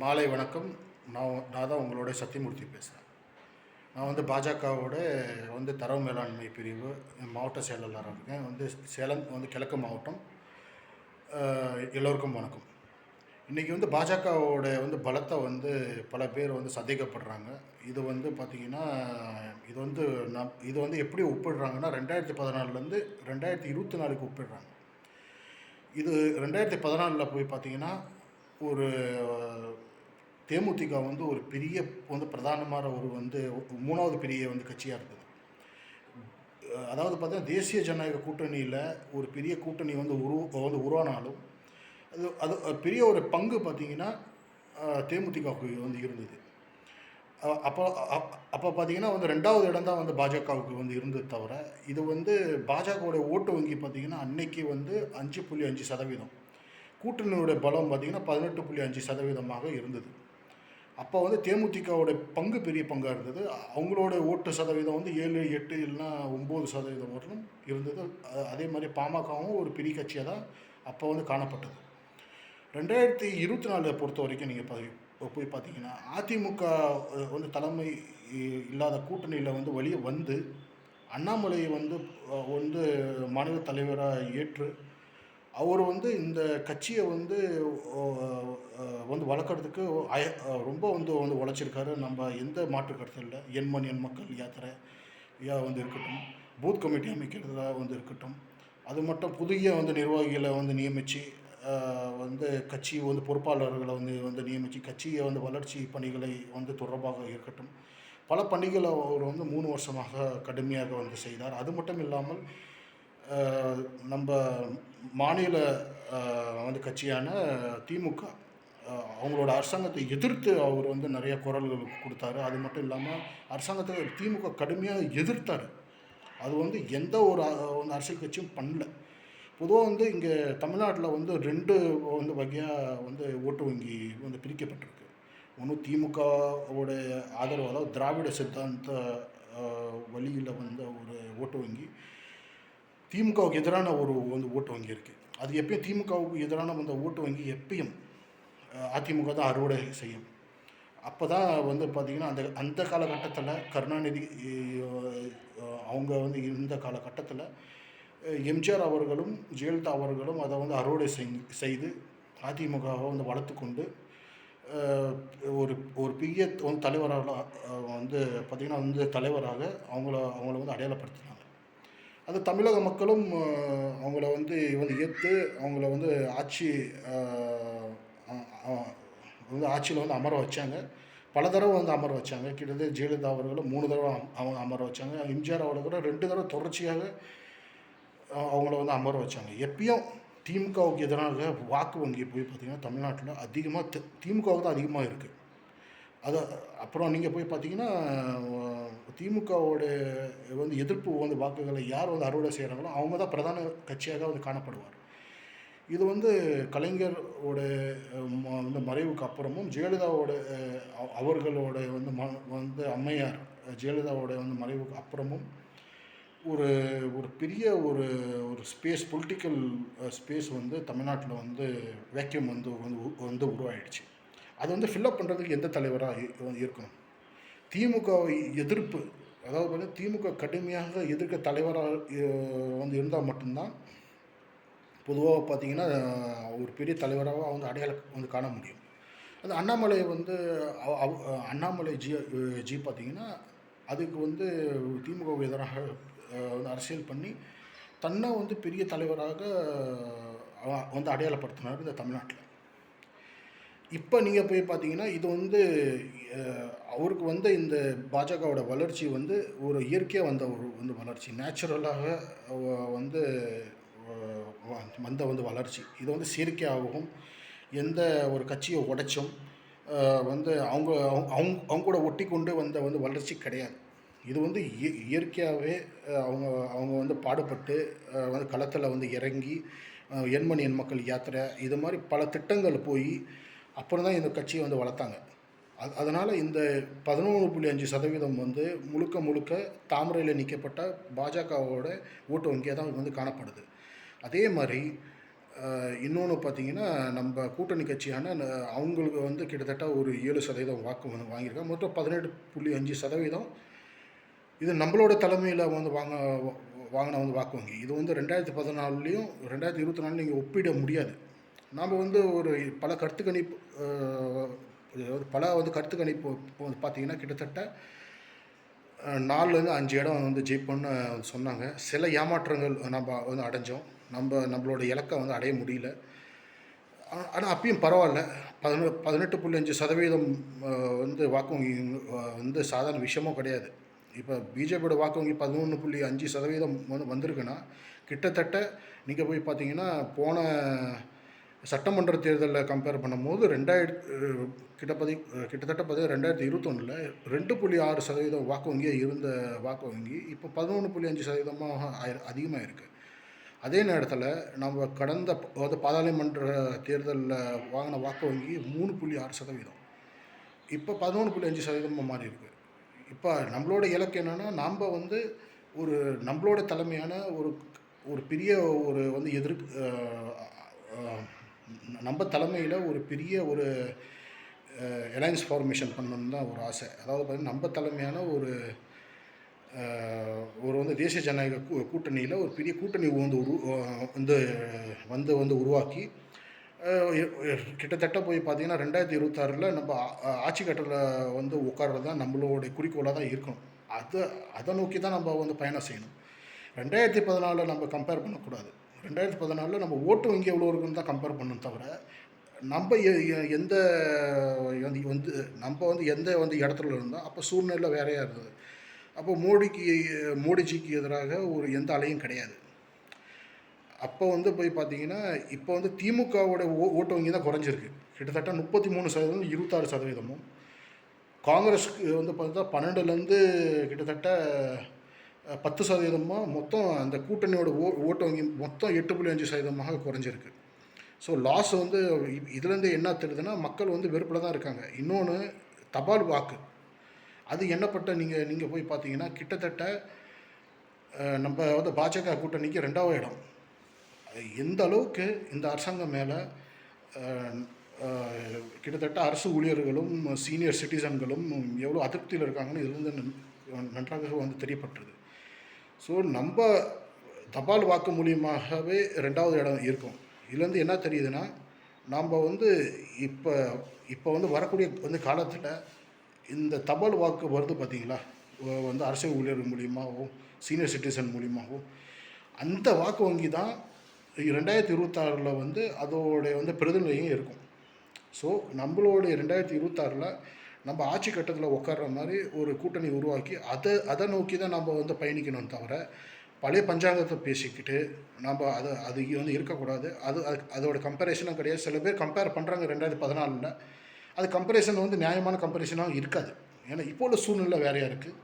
மாலை வணக்கம். நான் நான் தான் உங்களோட சத்தியமூர்த்தி பேசுகிறேன் நான் வந்து பாஜகவோட வந்து தரவு மேலாண்மை பிரிவு மாவட்ட செயலாளராக இருக்கேன். வந்து சேலம் வந்து கிழக்கு மாவட்டம் எல்லோருக்கும் வணக்கம். இன்றைக்கி வந்து பாஜகவோட வந்து பலத்தை வந்து பல பேர் வந்து சந்தேகப்படுறாங்க. இது வந்து பார்த்திங்கன்னா இது வந்து நம் இது வந்து எப்படி ஒப்பிடுறாங்கன்னா ரெண்டாயிரத்தி பதினாலுலேருந்து ரெண்டாயிரத்தி இருபத்தி நாலுக்கு ஒப்பிடுறாங்க. இது ரெண்டாயிரத்தி பதினாலில் போய் பார்த்தீங்கன்னா ஒரு தேமுதிக வந்து ஒரு பெரிய வந்து பிரதானமான ஒரு வந்து மூணாவது பெரிய வந்து கட்சியாக இருந்தது. அதாவது பார்த்தீங்கன்னா தேசிய ஜனநாயக கூட்டணியில் ஒரு பெரிய கூட்டணி வந்து உரு வந்து உருவானாலும் அது அது பெரிய ஒரு பங்கு பார்த்தீங்கன்னா தேமுதிகவுக்கு வந்து இருந்தது. அப்போ அப்- அப்போ பார்த்தீங்கன்னா வந்து ரெண்டாவது இடம் தான் வந்து பாஜகவுக்கு வந்து இருந்தது தவிர இது வந்து பாஜகவோட ஓட்டு வங்கி பார்த்தீங்கன்னா அன்னைக்கு வந்து அஞ்சு புள்ளி அஞ்சு சதவீதம். கூட்டணியோட பலம் பார்த்திங்கன்னா பதினெட்டு புள்ளி அஞ்சு சதவீதமாக இருந்தது. அப்போ வந்து தேமுதிகவோட பங்கு பெரிய பங்காக இருந்தது. அவங்களோட ஓட்டு சதவீதம் வந்து ஏழு எட்டு இல்லைனா ஒம்பது சதவீதம் வரலும் இருந்தது. அதே மாதிரி பாமகவும் ஒரு பெரிய கட்சியாக தான் அப்போ வந்து காணப்பட்டது. ரெண்டாயிரத்தி இருபத்தி நாலில் பொறுத்த வரைக்கும் நீங்கள் போய் பார்த்தீங்கன்னா அதிமுக வந்து தலைமை இ- இல்லாத கூட்டணியில் வந்து வழியே வந்து அண்ணாமலை வந்து வந்து மாநில தலைவராக ஏற்று அவர் வந்து இந்த கட்சியை வந்து வந்து வளர்க்குறதுக்கு அய- ரொம்ப வந்து வந்து உழைச்சிருக்காரு. நம்ம எந்த மாற்று கருத்து இல்லை. எண்மண் எண் மக்கள் யாத்திரை யா வந்து இருக்கட்டும். பூத் கமிட்டி அமைக்கிறதா வந்து இருக்கட்டும். அது மட்டும் புதிய வந்து நிர்வாகிகளை வந்து நியமித்து வந்து கட்சி வந்து பொறுப்பாளர்களை வந்து வந்து நியமித்து கட்சியை வந்து வளர்ச்சி பணிகளை வந்து தொடர்பாக இருக்கட்டும். பல பணிகளை அவர் வந்து மூணு வருஷமாக கடுமையாக வந்து செய்தார். அது மட்டும் இல்லாமல் நம்ம மாநில வந்து கட்சியான திமுக அவங்களோட அரசாங்கத்தை எதிர்த்து அவர் வந்து நிறைய குரல்கள் கொடுத்தாரு. அது மட்டும் இல்லாமல் அரசாங்கத்தை திமுக கடுமையாக எதிர்த்தார். அது வந்து எந்த ஒரு வந்து அரசியல் கட்சியும் பண்ணல. பொதுவாக வந்து இங்கே தமிழ்நாட்டில் வந்து ரெண்டு வந்து வகையாக வந்து ஓட்டு வங்கி வந்து பிரிக்கப்பட்டிருக்கு. ஒன்று திமுகவோட ஆதரவு அதாவது திராவிட சித்தாந்த வழியில் வந்த ஒரு ஓட்டு வங்கி. திமுகவுக்கு எதிரான ஒரு வந்து ஓட்டு வங்கி இருக்குது அது எப்பயும் திமுகவுக்கு எதிரான அந்த ஓட்டு வங்கி எப்பயும் அதிமுக தான் அறுவடை செய்யும். அப்போ தான் வந்து பார்த்திங்கன்னா அந்த அந்த காலகட்டத்தில் கருணாநிதி அவங்க வந்து இருந்த காலகட்டத்தில் எம்ஜிஆர் அவர்களும் ஜெயலலிதா அவர்களும் அதை வந்து அறுவடை செய்து அதிமுகவை வந்து வளர்த்து கொண்டு ஒரு ஒரு பெரிய வந்து தலைவராக வந்து பார்த்திங்கன்னா வந்து தலைவராக அவங்கள அவங்கள வந்து அடையாளப்படுத்தினாங்க. அது தமிழக மக்களும் அவங்கள வந்து வந்து ஏற்று அவங்கள வந்து ஆட்சி வந்து ஆட்சியில் வந்து அமர வச்சாங்க. பல தடவை வந்து அமர வச்சாங்க. கிட்டத்தட்ட ஜெயலலிதா அவர்களும் மூணு தடவை அவங்க அமர வச்சாங்க. எம்ஜிஆர் அவர்கள் ரெண்டு தடவை தொடர்ச்சியாக அவங்கள வந்து அமர வச்சாங்க. எப்பயும் திமுகவுக்கு எதிராக வாக்கு வங்கி போய் பார்த்தீங்கன்னா தமிழ்நாட்டில் அதிகமாக திமுகவுக்கு தான் அதிகமாக இருக்குது அது அப்புறம் நீங்கள் போய் பார்த்தீங்கன்னா திமுகவோட வந்து எதிர்ப்பு வந்து வாக்குகளை யார் வந்து அறுவடை செய்கிறாங்களோ அவங்க தான் பிரதான கட்சியாக வந்து காணப்படுவார். இது வந்து கலைஞரோட ம- வந்து மறைவுக்கு அப்புறமும் ஜெயலலிதாவோட அவ- அவர்களோட வந்து ம வந்து அம்மையார் ஜெயலலிதாவோட வந்து மறைவுக்கு அப்புறமும் ஒரு ஒரு பெரிய ஒரு ஒரு ஸ்பேஸ் பொலிட்டிக்கல் ஸ்பேஸ் வந்து தமிழ்நாட்டில் வந்து வேக்யூம் வந்து வந்து உ- வந்து உருவாயிடுச்சு. அது வந்து ஃபில்லப் பண்ணுறதுக்கு எந்த தலைவராக இருக்கணும்? திமுக எதிர்ப்பு அதாவது பார்த்தீங்கன்னா திமுக கடுமையாக எதிர்க்க தலைவராக வந்து இருந்தால் மட்டும்தான் பொதுவாக பார்த்திங்கன்னா ஒரு பெரிய தலைவராக வந்து அடையாளம் வந்து காண முடியும். அது அண்ணாமலை வந்து அவ- அவ- அண்ணாமலை ஜி ஜி பார்த்தீங்கன்னா அதுக்கு வந்து திமுகவுக்கு எதிராக வந்து அரசியல் பண்ணி தன்னை வந்து பெரிய தலைவராக வந்து அடையாளப்படுத்தினார் இந்த தமிழ்நாட்டில். இப்போ நீங்கள் போய் பார்த்தீங்கன்னா இது வந்து அவருக்கு வந்து இந்த பாஜகவோட வளர்ச்சி வந்து ஒரு இயற்கையாக வந்த ஒரு வந்து வளர்ச்சி. நேச்சுரலாக வந்து வந்த வந்து வளர்ச்சி. இது வந்து செயற்கையாகவும் எந்த ஒரு கட்சியை உடைச்சும் வந்து அவங்க அவங்க அவங்க அவங்க கூட ஒட்டி கொண்டு வந்த வந்து வளர்ச்சி கிடையாது. இது வந்து இயற்கையாகவே அவங்க அவங்க வந்து பாடுபட்டு வந்து களத்தில் வந்து இறங்கி எண்மணி எண் மக்கள் யாத்திரை இது மாதிரி பல திட்டங்கள் போய் அப்புறம் தான் இந்த கட்சியை வந்து வளர்த்தாங்க. அது அதனால் இந்த பதினொன்று புள்ளி அஞ்சு சதவீதம் வந்து முழுக்க முழுக்க தாமரையில் நிற்கப்பட்ட பாஜகவோட ஓட்டு வங்கியாக தான் வந்து காணப்படுது. அதே மாதிரி இன்னொன்று பார்த்தீங்கன்னா நம்ம கூட்டணி கட்சியான அவங்களுக்கு வந்து கிட்டத்தட்ட ஒரு ஏழு சதவீதம் வாக்கு வந்து வாங்கியிருக்காங்க. மொத்தம் பதினெட்டு புள்ளி அஞ்சு சதவீதம் இது நம்மளோட தலைமையில் வந்து வாங்க வாங்கின வந்து வாக்கு வங்கி. இது வந்து ரெண்டாயிரத்தி பதினாலுலேயும் ரெண்டாயிரத்தி இருபத்தி நாலுலையும் நீங்கள் ஒப்பிட முடியாது. நாம் வந்து ஒரு பல கருத்து கணிப்பு அதாவது பல வந்து கருத்து கணிப்பு இப்போ வந்து பார்த்தீங்கன்னா கிட்டத்தட்ட நாலுலேருந்து அஞ்சு இடம் வந்து ஜெயிப்போம்னு சொன்னாங்க. சில ஏமாற்றங்கள் நம்ம வந்து அடைஞ்சோம். நம்ம நம்மளோட இலக்கை வந்து அடைய முடியல. ஆனால் அப்பயும் பரவாயில்ல. பதினெ பதினெட்டு புள்ளி அஞ்சு சதவீதம் வந்து வாக்கு வங்கி வந்து சாதாரண விஷயமும் கிடையாது. இப்போ பிஜேபியோட வாக்கு வங்கி பதினொன்று புள்ளி அஞ்சு சதவீதம் வந்து வந்திருக்குன்னா கிட்டத்தட்ட நீங்கள் போய் பார்த்தீங்கன்னா போன சட்டமன்ற தேர்தலில் கம்பேர் பண்ணும்போது ரெண்டாயிரத்து கிட்டப்பதி கிட்டத்தட்ட பார்த்தீங்கன்னா ரெண்டாயிரத்தி இருபத்தொன்னில் ரெண்டு புள்ளி ஆறு சதவீதம் வாக்கு வங்கியாக இருந்த வாக்கு வங்கி இப்போ பதினொன்று புள்ளி அஞ்சு சதவீதமாக அதிகமாக இருக்குது அதே நேரத்தில் நம்ம கடந்த அதாவது பாராளுமன்ற தேர்தலில் வாங்கின வாக்கு வங்கி மூணு புள்ளி ஆறு சதவீதம். இப்போ பதினொன்று புள்ளி அஞ்சு சதவீதமாக மாறி இருக்குது இப்போ நம்மளோட இலக்கு என்னென்னா நாம் வந்து ஒரு நம்மளோட தலைமையான ஒரு ஒரு பெரிய ஒரு வந்து எதிர் நம்ம தலைமையில் ஒரு பெரிய ஒரு அலையன்ஸ் ஃபார்மேஷன் பண்ணணும்னு தான் ஒரு ஆசை. அதாவது பார்த்தீங்கன்னா நம்ம தலைமையான ஒரு ஒரு வந்து தேசிய ஜனநாயக கூ- கூட்டணியில் ஒரு பெரிய கூட்டணி வந்து உரு வந்து வந்து வந்து உருவாக்கி கிட்டத்தட்ட போய் பார்த்தீங்கன்னா ரெண்டாயிரத்தி இருபத்தாறில் நம்ம ஆட்சி கட்டில் வந்து உட்கார்றது தான் நம்மளோடைய குறிக்கோளாக தான் இருக்கணும். அதை அதை நோக்கி தான் நம்ம வந்து பயணம் செய்யணும். ரெண்டாயிரத்தி பதினாலில் நம்ம கம்பேர் பண்ணக்கூடாது. ரெண்டாயிரத்தி பதினாலில் நம்ம ஓட்டு வங்கி எவ்வளோ இருக்குன்னு தான் கம்பேர் பண்ணணும் தவிர நம்ம எ- எந்த வந்து வந்து நம்ம வந்து எந்த வந்து இடத்துல இருந்தோம் அப்போ சூழ்நிலை வேறையாக இருந்தது. அப்போ மோடிக்கு மோடிஜிக்கு எதிராக ஒரு எந்த அலையும் கிடையாது. அப்போ வந்து போய் பார்த்தீங்கன்னா இப்போ வந்து திமுகவோட ஓ ஓட்டு வங்கி தான் குறைஞ்சிருக்கு. கிட்டத்தட்ட முப்பத்தி மூணு சதவீதம் இருபத்தாறு சதவீதமும். காங்கிரஸ்க்கு வந்து பார்த்தா பன்னெண்டுலேருந்து கிட்டத்தட்ட பத்து சதவீதமாக மொத்தம் அந்த கூட்டணியோட ஓ ஓட்டு வங்கி மொத்தம் எட்டு புள்ளி அஞ்சு சதவீதமாக குறைஞ்சிருக்கு. ஸோ லாஸ் வந்து இதுலேருந்து என்ன தெரியுதுன்னா மக்கள் வந்து வெறுப்பில் தான் இருக்காங்க. இன்னொன்று தபால் வாக்கு. அது என்னப்பட்ட நீங்கள் நீங்கள் போய் பார்த்தீங்கன்னா கிட்டத்தட்ட நம்ம வந்து பாஜக கூட்டணிக்கு ரெண்டாவது இடம். எந்த அளவுக்கு இந்த அரசாங்கம் மேலே கிட்டத்தட்ட அரசு ஊழியர்களும் சீனியர் சிட்டிசன்களும் எவ்வளோ அதிருப்தியில் இருக்காங்கன்னு இதுலேருந்து நன்- நன்றாக வந்து தெரியப்பட்டது ஸோ நம்ம தபால் வாக்கு மூலியமாகவே ரெண்டாவது இடம் இருக்கும். இதுலேருந்து என்ன தெரியுதுன்னா நாம் வந்து இப்போ இப்போ வந்து வரக்கூடிய வந்து காலத்தில் இந்த தபால் வாக்கு வருது பார்த்தீங்களா? வந்து அரசு ஊழியர் மூலியமாகவும் சீனியர் சிட்டிசன் மூலியமாகவும். அந்த வாக்கு வங்கி தான் ரெண்டாயிரத்தி இருபத்தாறில் வந்து அதோடைய வந்து பிரதிநிதியும் இருக்கும். ஸோ நம்மளோடைய ரெண்டாயிரத்தி இருபத்தாறில் நம்ம ஆட்சி கட்டத்தில் உட்கார்ற மாதிரி ஒரு கூட்டணி உருவாக்கி அதை அதை நோக்கி தான் நம்ம வந்து பயணிக்கணும் தவிர பழைய பஞ்சாங்கத்தை பேசிக்கிட்டு நம்ம அதை அது வந்து இருக்கக்கூடாது. அது அது- அதோட கம்பேரிசனும் கிடையாது. சில பேர் கம்பேர் பண்ணுறாங்க ரெண்டாயிரத்தி பதினாலில். அது கம்பேரிசன் வந்து நியாயமான கம்பேரிசனாக இருக்காது. ஏன்னா இப்போ உள்ள சூழ்நிலை வேறையாக இருக்குது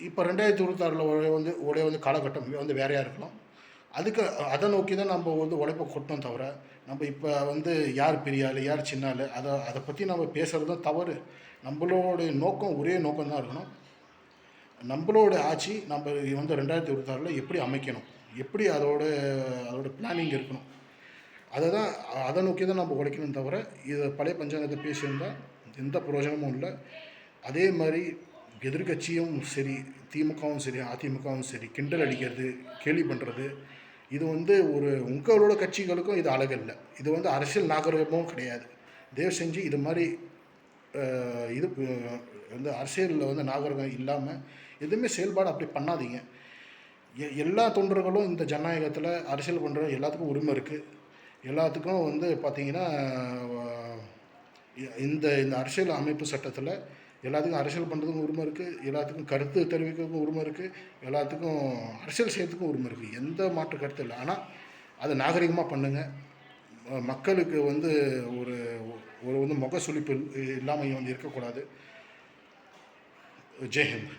இப்போ ரெண்டாயிரத்தி இருபத்தாறில் வந்து ஒரே வந்து காலகட்டம் வந்து வேறையாக இருக்கலாம். அதுக்கு அதை நோக்கி தான் நம்ம வந்து உழைப்பை கொட்டணும் தவிர நம்ம இப்போ வந்து யார் பெரிய ஆள் யார் சின்ன ஆள் அதை அதை பற்றி நம்ம பேசுகிறதும் தவறு. நம்மளோட நோக்கம் ஒரே நோக்கம் தான் இருக்கணும். நம்மளோட ஆட்சி நம்ம வந்து ரெண்டாயிரத்தி இருபத்தாறில் எப்படி அமைக்கணும்? எப்படி அதோட அதோட பிளானிங் இருக்கணும்? அதை தான் அதை நோக்கி தான் நம்ம உழைக்கணும் தவிர இதை பழைய பஞ்சாங்கத்தை பேசியிருந்தால் எந்த பிரயோஜனமும் இல்லை. அதே மாதிரி எதிர்க்கட்சியும் சரி திமுகவும் சரி அதிமுகவும் சரி கிண்டல் அடிக்கிறது கேலி பண்ணுறது இது வந்து ஒரு உங்களோட கட்சிகளுக்கும் இது அழகல்ல இது வந்து அரசியல் நாகரிகமும் கிடையாது. தயவு செஞ்சு இது மாதிரி இது வந்து அரசியலில் வந்து நாகரிகம் இல்லாமல் எதுவுமே செயல்பாடு அப்படி பண்ணாதீங்க. எ எல்லா தொண்டர்களும் இந்த ஜனநாயகத்தில் அரசியல் பண்ணுற எல்லாத்துக்கும் உரிமை இருக்குது எல்லாத்துக்கும் வந்து பார்த்திங்கன்னா இந்த இந்த அரசியல் அமைப்பு சட்டத்தில் எல்லாத்துக்கும் அரசியல் பண்ணுறதுக்கும் உரிமை இருக்குது எல்லாத்துக்கும் கருத்து தெரிவிக்கிறதுக்கும் உரிமை இருக்குது எல்லாத்துக்கும் அரசியல் செய்யறதுக்கும் உரிமை இருக்குது எந்த மாற்று கருத்து இல்லை. ஆனால் அதை நாகரிகமாக பண்ணுங்கள் மக்களுக்கு வந்து ஒரு ஒரு வந்து முக சுழிப்பு இல்லாமல் வந்து இருக்கக்கூடாது. ஜெய்ஹிந்த்.